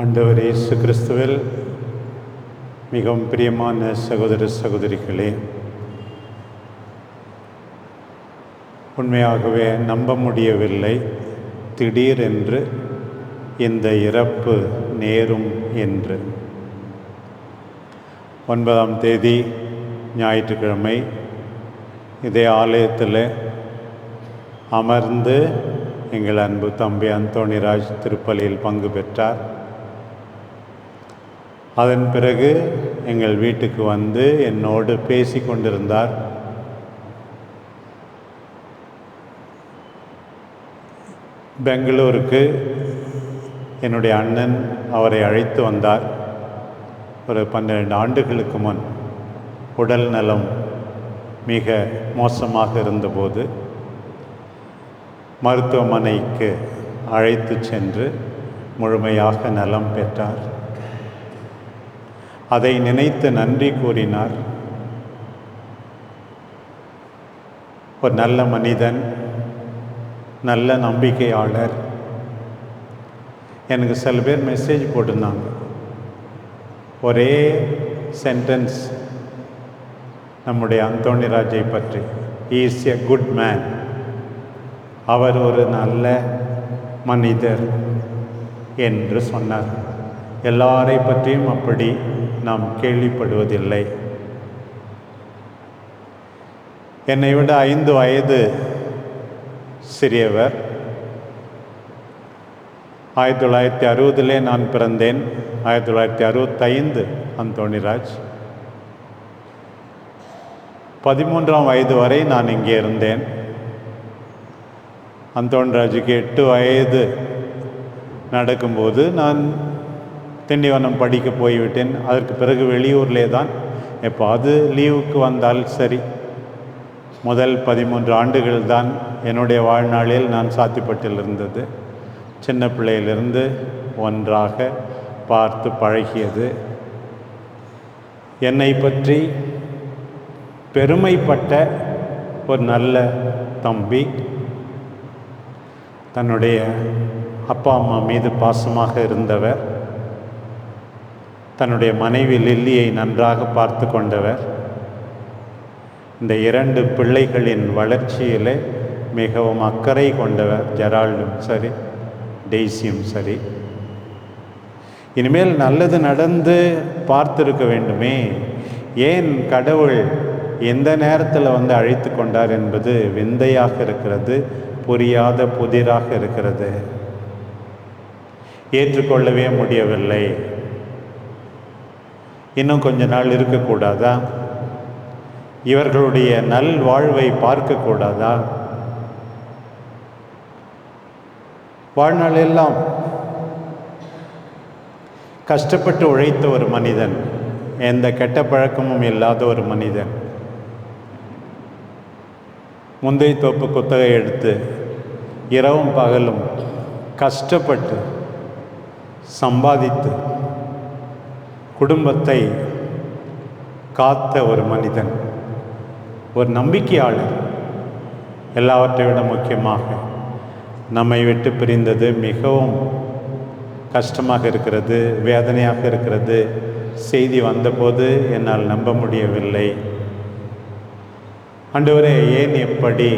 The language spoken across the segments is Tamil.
ஆண்டவர் இயேசு கிறிஸ்துவில் மிகவும் பிரியமான சகோதர சகோதரிகளே உண்மையாகவே நம்ப முடியவில்லை. திடீரென்று இந்த இறப்பு நேரும் என்று. ஒன்பதாம் தேதி ஞாயிற்றுக்கிழமை இதே ஆலயத்தில் அமர்ந்து எங்கள் அன்பு தம்பி அந்தோணிராஜ் திருப்பலியில் பங்கு பெற்றார். அதன் பிறகு எங்கள் வீட்டுக்கு வந்து என்னோடு பேசி கொண்டிருந்தார் பெங்களூருக்கு என்னுடைய அண்ணன் அவரை அழைத்து வந்தார். ஒரு பன்னிரெண்டு ஆண்டுகளுக்கு முன் உடல் நலம் மிக மோசமாக இருந்தபோது மருத்துவமனைக்கு அழைத்து சென்று முழுமையாக நலம் பெற்றார். அதை நினைத்து நன்றி கூறினார். ஒரு நல்ல மனிதன் நல்ல நம்பிக்கையாளர். எனக்கு சில பேர் மெசேஜ் போட்டிருந்தாங்க. ஒரே சென்டென்ஸ் நம்முடைய அந்தோணிராஜை பற்றி. இஸ் எ குட் மேன் அவர் ஒரு நல்ல மனிதர் என்று சொன்னார். எல்லாரை பற்றியும் அப்படி நாம் கேள்விப்படுவதில்லை. என்னை விட ஐந்து வயது சிறியவர். ஆயிரத்தி தொள்ளாயிரத்தி அறுபதிலே நான் பிறந்தேன். ஆயிரத்தி தொள்ளாயிரத்தி அறுபத்தைந்து அந்தோணிராஜ் பதிமூன்றாம் வயது வரை நான் இங்கே இருந்தேன். அந்தோன்ராஜுக்கு எட்டு வயது. நடக்கும்போது நான் திண்டிவனம் படிக்க போய்விட்டேன். அதற்கு பிறகு வெளியூர்லே தான். இப்போ அது லீவுக்கு வந்தால் சரி. முதல் பதிமூன்று ஆண்டுகள் தான் என்னுடைய வாழ்நாளில் நான் சாத்திப்பட்டில் இருந்தது சின்ன பிள்ளையிலிருந்து ஒன்றாக பார்த்து பழகியது. என்னை பற்றி பெருமைப்பட்ட ஒரு நல்ல தம்பி தன்னுடைய அப்பா அம்மா மீது பாசமாக இருந்தவர். தன்னுடைய மனைவி லில்லியை நன்றாக பார்த்து கொண்டவர். இந்த இரண்டு பிள்ளைகளின் வளர்ச்சியிலே மிகவும் அக்கறை கொண்டவர் ஜெரால்டும் சரி டெய்ஸியும் சரி. இனிமேல் நல்லது நடந்து பார்த்திருக்க வேண்டுமே. ஏன் கடவுள் எந்த நேரத்தில் வந்து அழைத்து கொண்டார் என்பது விந்தையாக இருக்கிறது புரியாத புதிராக இருக்கிறது. ஏற்றுக்கொள்ளவே முடியவில்லை. இன்னும் கொஞ்ச நாள் இருக்கக்கூடாதா? இவர்களுடைய நல் வாழ்வை பார்க்கக்கூடாதா? வாழ்நாள் எல்லாம் கஷ்டப்பட்டு உழைத்த ஒரு மனிதன் எந்த கெட்ட பழக்கமும் இல்லாத ஒரு மனிதன். முந்தைய தோப்பு குத்தகை எடுத்து இரவும் பகலும் கஷ்டப்பட்டு சம்பாதித்து குடும்பத்தை காத்த ஒரு மனிதன் ஒரு நம்பிக்கையாளர் எல்லாவற்றை விட முக்கியமாக நம்மை விட்டு பிரிந்தது மிகவும் கஷ்டமாக இருக்கிறது வேதனையாக இருக்கிறது. செய்தி வந்தபோது என்னால் நம்ப முடியவில்லை. அன்றுவரே ஏன் எப்படி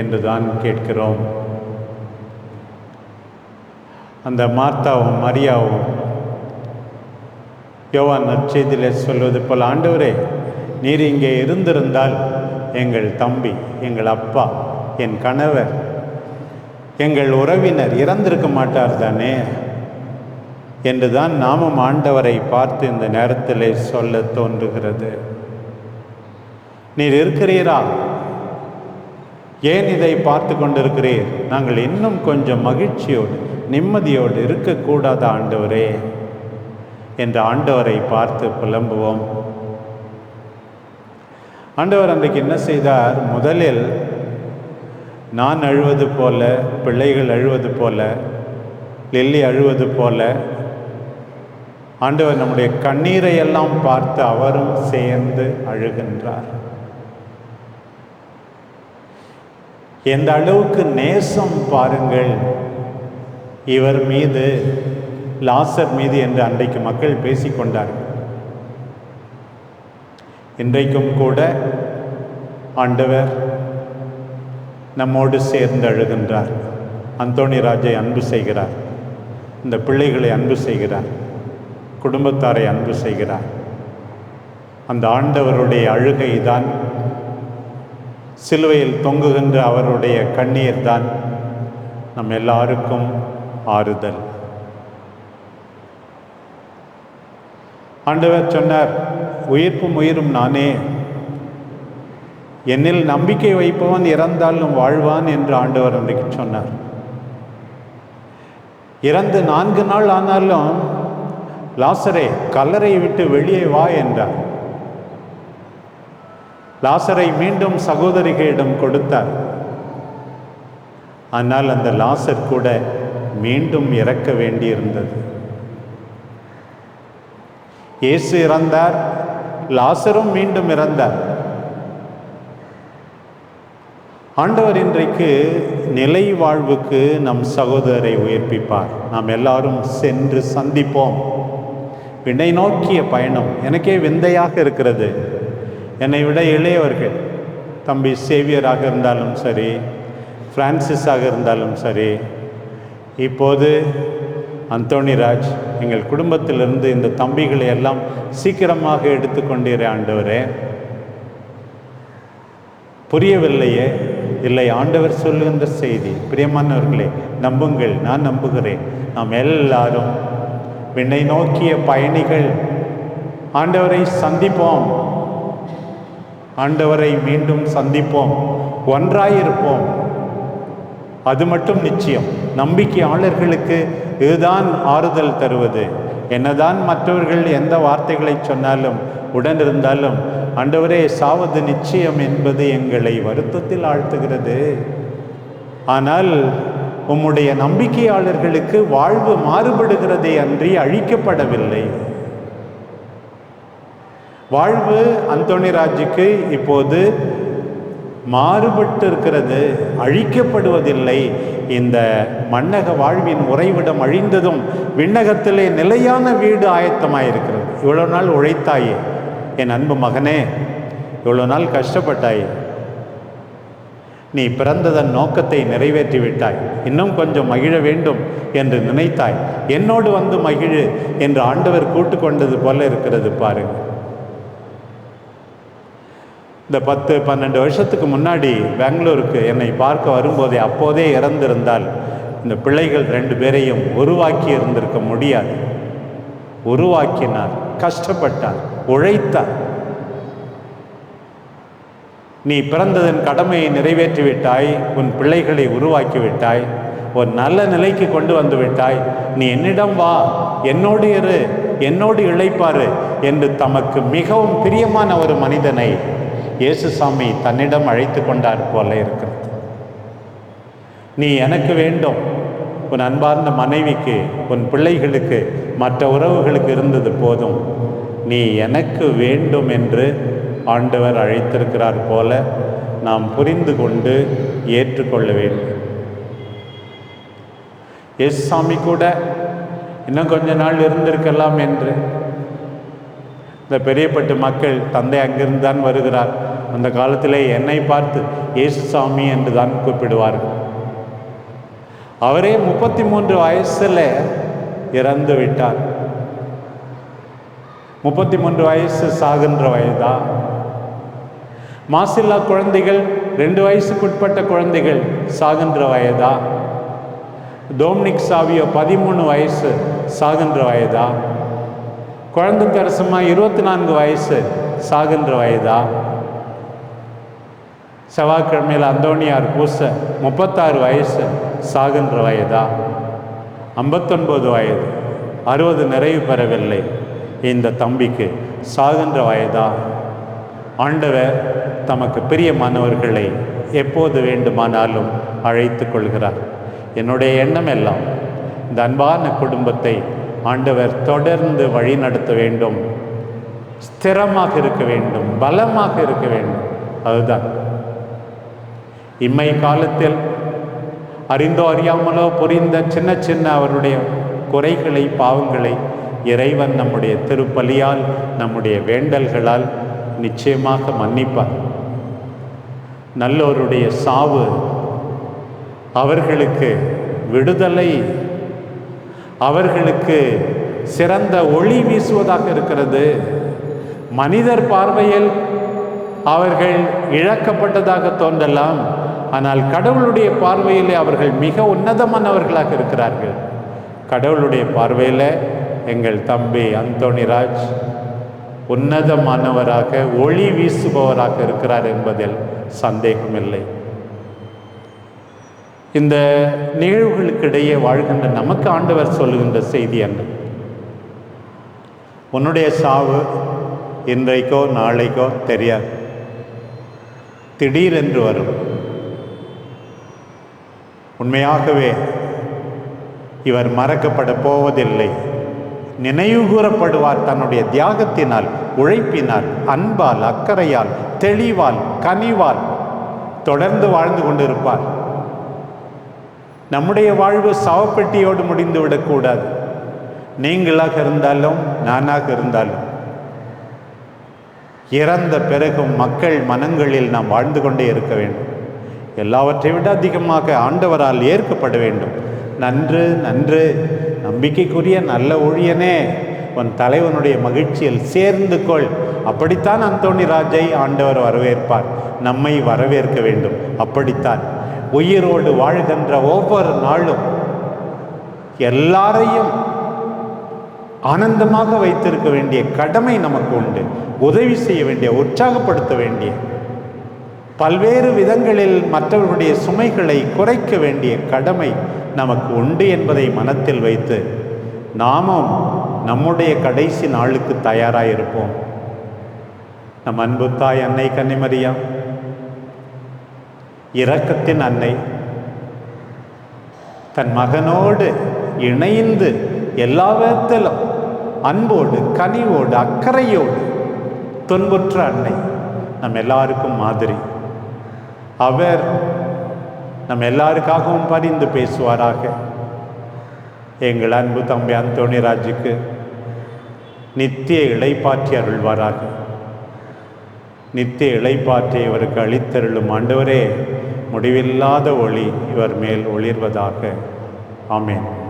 என்று தான் கேட்கிறோம். அந்த மார்த்தாவும் மரியாவும் யோவான் நற்செய்தியிலே சொல்வது போல் ஆண்டவரே நீர் இங்கே இருந்திருந்தால் எங்கள் தம்பி எங்கள் அப்பா என் கணவர் எங்கள் உறவினர் இறந்திருக்க மாட்டார் தானே? என்றுதான் நாமும் ஆண்டவரை பார்த்து இந்த நேரத்தில் சொல்ல தோன்றுகிறது. நீர் இருக்கிறீரா? ஏன் இதை பார்த்து கொண்டிருக்கிறீர்? நாங்கள் இன்னும் கொஞ்சம் மகிழ்ச்சியோடு நிம்மதியோடு இருக்கக்கூடாத ஆண்டவரே? என்று ஆண்டவரை பார்த்து புலம்புவோம். ஆண்டவர் அன்றைக்கு என்ன செய்தார்? முதலில் நான் அழுவது போல பிள்ளைகள் அழுவது போல லில்லி அழுவது போல ஆண்டவர் நம்முடைய கண்ணீரை எல்லாம் பார்த்து அவரும் சேர்ந்து அழுகின்றார். எந்த அளவுக்கு நேசம் பாருங்கள் இவர் மீது லாசர் மீது என்று அன்றைக்கு மக்கள் பேசிக்கொண்டார்கள். இன்றைக்கும் கூட ஆண்டவர் நம்மோடு சேர்ந்து அழுகின்றார். அந்தோணி ராஜை அன்பு செய்கிறார். இந்த பிள்ளைகளை அன்பு செய்கிறார். குடும்பத்தாரை அன்பு செய்கிறார். அந்த ஆண்டவருடைய அழுகை தான் சிலுவையில் தொங்குகின்ற அவருடைய கண்ணீர் தான் நம் எல்லாருக்கும் ஆறுதல். ஆண்டவர் சொன்னார் உயிர்ப்பும் உயிரும் நானே. என்னில் நம்பிக்கை வைப்பவன் இறந்தாலும் வாழ்வான் என்று ஆண்டவர் அன்றைக்கு சொன்னார். இறந்து நான்கு நாள் ஆனாலும் லாசரே கல்லறை விட்டு வெளியே வா என்றார். லாசரை மீண்டும் சகோதரிகளிடம் கொடுத்தார். ஆனால் அந்த லாசர் கூட மீண்டும் இறக்க வேண்டியிருந்தது. இயேசு இறந்தார் லாசரும் மீண்டும் இறந்தார். ஆண்டவர் இன்றைக்கு நிலை வாழ்வுக்கு நம் சகோதரரை உயிர்ப்பிப்பார். நாம் எல்லாரும் சென்று சந்திப்போம். வினை நோக்கிய பயணம். எனக்கே விந்தையாக இருக்கிறது. என்னை விட இளையவர்கள் தம்பி சேவியராக இருந்தாலும் சரி பிரான்சிஸாக இருந்தாலும் சரி இப்போது அந்தோணிராஜ் எங்கள் குடும்பத்திலிருந்து இந்த தம்பிகளை எல்லாம் சீக்கிரமாக எடுத்துக்கொண்டீரே ஆண்டவரே. புரியவில்லையே இல்லை ஆண்டவர் சொல்லுகின்ற செய்தி. பிரியமானவர்களே நம்புங்கள் நான் நம்புகிறேன். நாம் எல்லாரும் விண்ணை நோக்கிய பயணிகள். ஆண்டவரை சந்திப்போம். ஆண்டவரை மீண்டும் சந்திப்போம். ஒன்றாயிருப்போம். அது மட்டும் நிச்சயம். நம்பிக்கையாளர்களுக்கு இதுதான் ஆறுதல் தருவது. என்னதான் மற்றவர்கள் எந்த வார்த்தைகளை சொன்னாலும் உடனிருந்தாலும் ஆண்டவரே சாவது நிச்சயம் என்பது எங்களை வருத்தத்தில் ஆழ்த்துகிறது. ஆனால் உம்முடைய நம்பிக்கையாளர்களுக்கு வாழ்வு மாறுபடுகிறதே அன்றி அழிக்கப்படவில்லை. வாழ்வு அந்தோணிராஜுக்கு இப்போது மாறுபட்டு இருக்கிறது அழிக்கப்படுவதில்லை. இந்த மன்னக வாழ்வின் உறைவிடம் அழிந்ததும் விண்ணகத்திலே நிலையான வீடு ஆயத்தமாயிருக்கிறது. இவ்வளோ நாள் உழைத்தாயே என் அன்பு மகனே இவ்வளோ நாள் கஷ்டப்பட்டாயே நீ பிறந்ததன் நோக்கத்தை நிறைவேற்றி விட்டாய். இன்னும் கொஞ்சம் மகிழ வேண்டும் என்று நினைத்தாய். என்னோடு வந்து மகிழு என்று ஆண்டவர் கூட்டு கொண்டது போல இருக்கிறது பாருங்கள். இந்த பத்து பன்னெண்டு வருஷத்துக்கு முன்னாடி பெங்களூருக்கு என்னை பார்க்க வரும்போதே அப்போதே இறந்திருந்தால் இந்த பிள்ளைகள் ரெண்டு பேரையும் உருவாக்கி இருந்திருக்க முடியாது. உருவாக்கினார் கஷ்டப்பட்டார் உழைத்தார். நீ பிறந்ததன் கடமையை நிறைவேற்றி விட்டாய் உன் பிள்ளைகளை உருவாக்கி விட்டாய் ஒரு நல்ல நிலைக்கு கொண்டு வந்து விட்டாய். நீ என்னிடம் வா என்னோடு இரு என்னோடு இழைப்பாரு என்று தமக்கு மிகவும் பிரியமான ஒரு மனிதனை இயேசுசாமி தன்னிடம் அழைத்து கொண்டார் போல இருக்கிறது. நீ எனக்கு வேண்டும். உன் அன்பார்ந்த மனைவிக்கு உன் பிள்ளைகளுக்கு மற்ற உறவுகளுக்கு இருந்தது போதும். நீ எனக்கு வேண்டும் என்று ஆண்டவர் அழைத்திருக்கிறார் போல நாம் புரிந்து கொண்டு ஏற்றுக்கொள்ள வேண்டும். எஸ் கூட இன்னும் கொஞ்ச நாள் இருந்திருக்கலாம் என்று. இந்த பெரியப்பட்டு மக்கள் தந்தை அங்கிருந்து தான் வருகிறார். அந்த காலத்திலே என்னை பார்த்து இயேசு சாமி என்று தான் கூப்பிடுவார்கள். அவரே முப்பத்தி மூன்று வயசில் இறந்து விட்டார். முப்பத்தி மூன்று வயசு சாகின்ற வயதா? மாசில்லா குழந்தைகள் ரெண்டு வயசுக்குட்பட்ட குழந்தைகள் சாகின்ற வயதா? டோம்னிக் சாவியோ பதிமூணு வயசு சாகின்ற வயதா? குழந்தை கரசமாக இருபத்தி நான்கு வயசு சாகின்ற வயதா? செவ்வாய்க்கிழமையில் அந்தோணியார் பூச முப்பத்தாறு வயசு சாகின்ற வயதா? ஐம்பத்தொன்பது வயது. அறுபது நிறைவு பெறவில்லை. இந்த தம்பிக்கு சாகின்ற வயதா? ஆண்டவர் தமக்கு பிரியமானவர்களை எப்போது வேண்டுமானாலும் அழைத்து கொள்கிறார். என்னுடைய எண்ணம் எல்லாம் இந்த அன்பான குடும்பத்தை ஆண்டவர் தொடர்ந்து வழி நடத்த வேண்டும். ஸ்திரமாக இருக்க வேண்டும். பலமாக இருக்க வேண்டும். அதுதான் இம்மை காலத்தில் அறிந்தோ அறியாமலோ புரிந்த சின்ன சின்ன அவருடைய குறைகளை பாவங்களை இறைவன் நம்முடைய திருப்பலியால் நம்முடைய வேண்டல்களால் நிச்சயமாக மன்னிப்பார். நல்லோருடைய சாவு அவர்களுக்கு விடுதலை அவர்களுக்கு சிறந்த ஒளி வீசுவதாக இருக்கிறது. மனிதர் பார்வையில் அவர்கள் இழக்கப்பட்டதாக தோன்றலாம். ஆனால் கடவுளுடைய பார்வையில் அவர்கள் மிக உன்னதமானவர்களாக இருக்கிறார்கள். கடவுளுடைய பார்வையில் எங்கள் தம்பி அந்தோணிராஜ் உன்னதமானவராக ஒளி வீசுபவராக இருக்கிறார் என்பதில் சந்தேகமில்லை. இந்த நிகழ்வுகளுக்கிடையே வாழ்கின்ற நமக்கு ஆண்டவர் சொல்லுகின்ற செய்தி என்ன? உன்னுடைய சாவு இன்றைக்கோ நாளைக்கோ தெரியாது. திடீரென்று வரும். உண்மையாகவே இவர் மறக்கப்பட போவதில்லை. நினைவு கூறப்படுவார் தன்னுடைய தியாகத்தினால் உழைப்பினால் அன்பால் அக்கறையால் தெளிவால் கனிவால் தொடர்ந்து வாழ்ந்து கொண்டிருப்பார். நம்முடைய வாழ்வு சவப்பெட்டியோடு முடிந்து விடக்கூடாது. நீங்களாக இருந்தாலும் நானாக இருந்தாலும். இறந்த பிறகும் மக்கள் மனங்களில் நாம் வாழ்ந்து கொண்டே இருக்க வேண்டும். எல்லாவற்றை விட அதிகமாக ஆண்டவரால் ஏற்கப்பட வேண்டும். நன்று நன்று நம்பிக்கைக்குரிய நல்ல ஊழியனே உன் தலைவனுடைய மகிழ்ச்சியில் சேர்ந்து கொள். அப்படித்தான் அந்தோணி ராஜை ஆண்டவர் வரவேற்பார். நம்மை வரவேற்க வேண்டும். அப்படித்தான். உயிரோடு வாழ்கின்ற ஒவ்வொரு நாளும் எல்லாரையும் ஆனந்தமாக வைத்திருக்க வேண்டிய கடமை நமக்கு உண்டு. உதவி செய்ய வேண்டிய உற்சாகப்படுத்த வேண்டிய பல்வேறு விதங்களில் மற்றவர்களுடைய சுமைகளை குறைக்க வேண்டிய கடமை நமக்கு உண்டு என்பதை மனத்தில் வைத்து நாமும் நம்முடைய கடைசி நாளுக்கு தயாராக இருப்போம் நம் அன்பு தாய் அன்னை கன்னிமரியா இரக்கத்தின் அன்னை தன் மகனோடு இணைந்து எல்லா விதத்திலும் அன்போடு கனிவோடு அக்கறையோடு துன்புற்ற அன்னை நம் எல்லாருக்கும் மாதிரி. அவர் நம் எல்லாருக்காகவும் பரிந்து பேசுவாராக. எங்கள் அன்பு தம்பி அந்தோணி ராஜுக்கு நித்திய இளைப்பாற்றி அருள்வாராக. நித்திய இளைப்பாற்றி இவருக்கு அளித்தருளும் ஆண்டவரே முடிவில்லாத ஒளி இவர் மேல் ஒளிர்வதாக. ஆமேன்.